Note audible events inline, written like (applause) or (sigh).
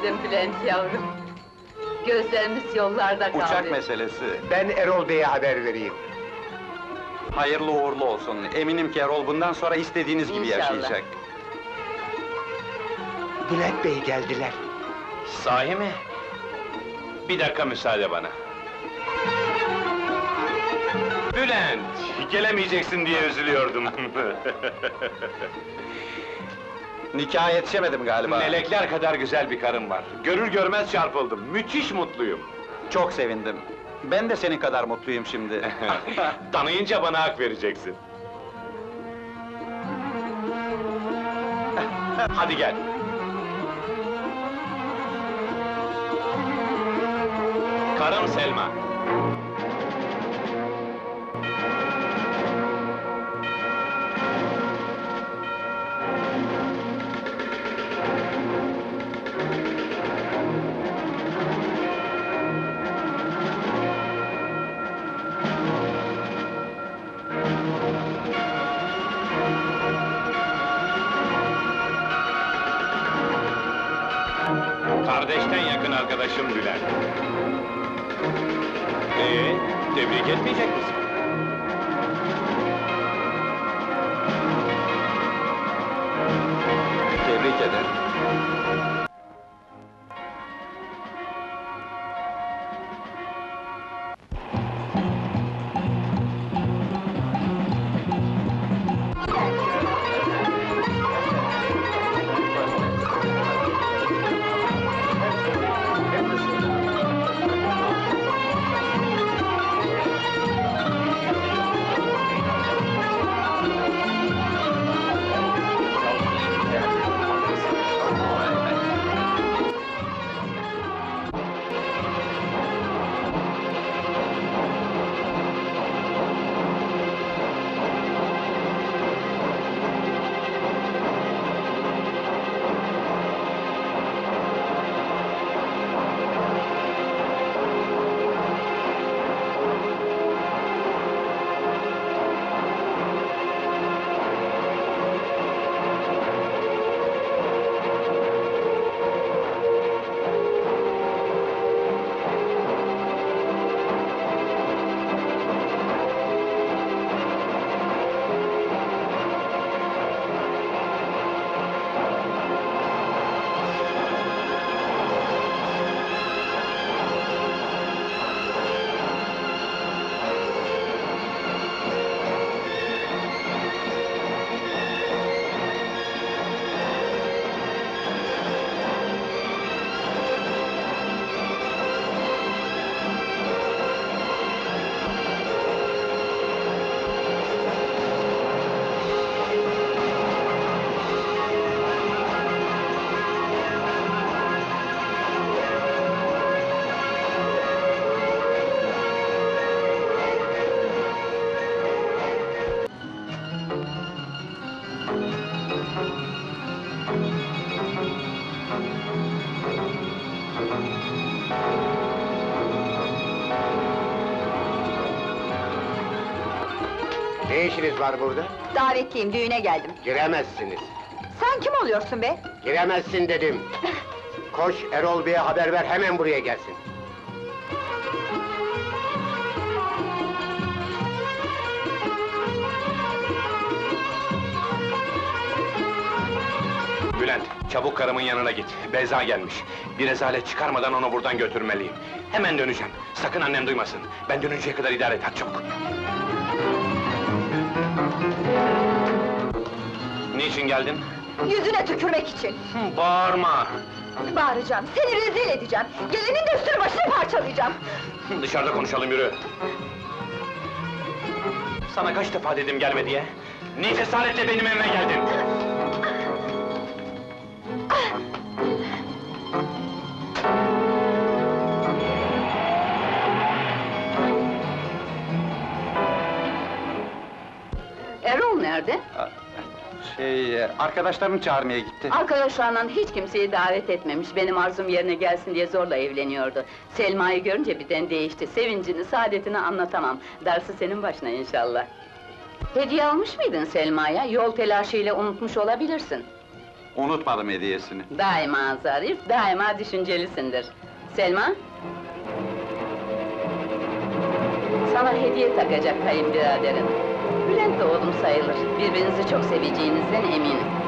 ederim Bülent yavrum. Gözlerimiz yollarda kaldı. Uçak meselesi. Ben Erol Bey'e haber vereyim. Hayırlı uğurlu olsun. Eminim ki Erol bundan sonra istediğiniz gibi İnşallah. yaşayacak. Bülent Bey geldiler. Sahi mi? Bir dakika müsaade bana. Bülent, gelemeyeceksin diye üzülüyordum. (laughs) Nikaha yetişemedim galiba. Melekler kadar güzel bir karım var. Görür görmez çarpıldım. Müthiş mutluyum. Çok sevindim. Ben de senin kadar mutluyum şimdi. (laughs) Tanıyınca bana hak vereceksin. Hadi gel. Karım Selma. Kardeşten yakın arkadaşım Bülent. Ee, tebrik etmeyecek misin? Tebrik ederim. Ne işiniz var burada? Davetliyim, düğüne geldim. Giremezsiniz. Sen kim oluyorsun be? Giremezsin dedim. (laughs) Koş Erol Bey'e haber ver hemen buraya gelsin. Çabuk karımın yanına git. Beyza gelmiş. Bir rezalet çıkarmadan onu buradan götürmeliyim. Hemen döneceğim. Sakın annem duymasın. Ben dönünceye kadar idare et, hadi çabuk. Niçin geldin? Yüzüne tükürmek için. Hı, Bağırma! Bağıracağım, seni rezil edeceğim. Gelinin de üstünü başını parçalayacağım. Hı, Dışarıda konuşalım, yürü! Sana kaç defa dedim gelme diye? Ne cesaretle benim evime geldin? Erol nerede? Şey, arkadaşlarını çağırmaya gitti. Arkadaşlarından hiç kimseyi davet etmemiş, benim arzum yerine gelsin diye zorla evleniyordu. Selma'yı görünce birden değişti, sevincini, saadetini anlatamam. Darısı senin başına inşallah. Hediye almış mıydın Selma'ya? Yol telaşıyla unutmuş olabilirsin. Unutmadım hediyesini. Daima zarif, daima düşüncelisindir. Selma? Sana hediye takacak kayınbiraderin. Bülent de oğlum sayılır. Birbirinizi çok seveceğinizden eminim.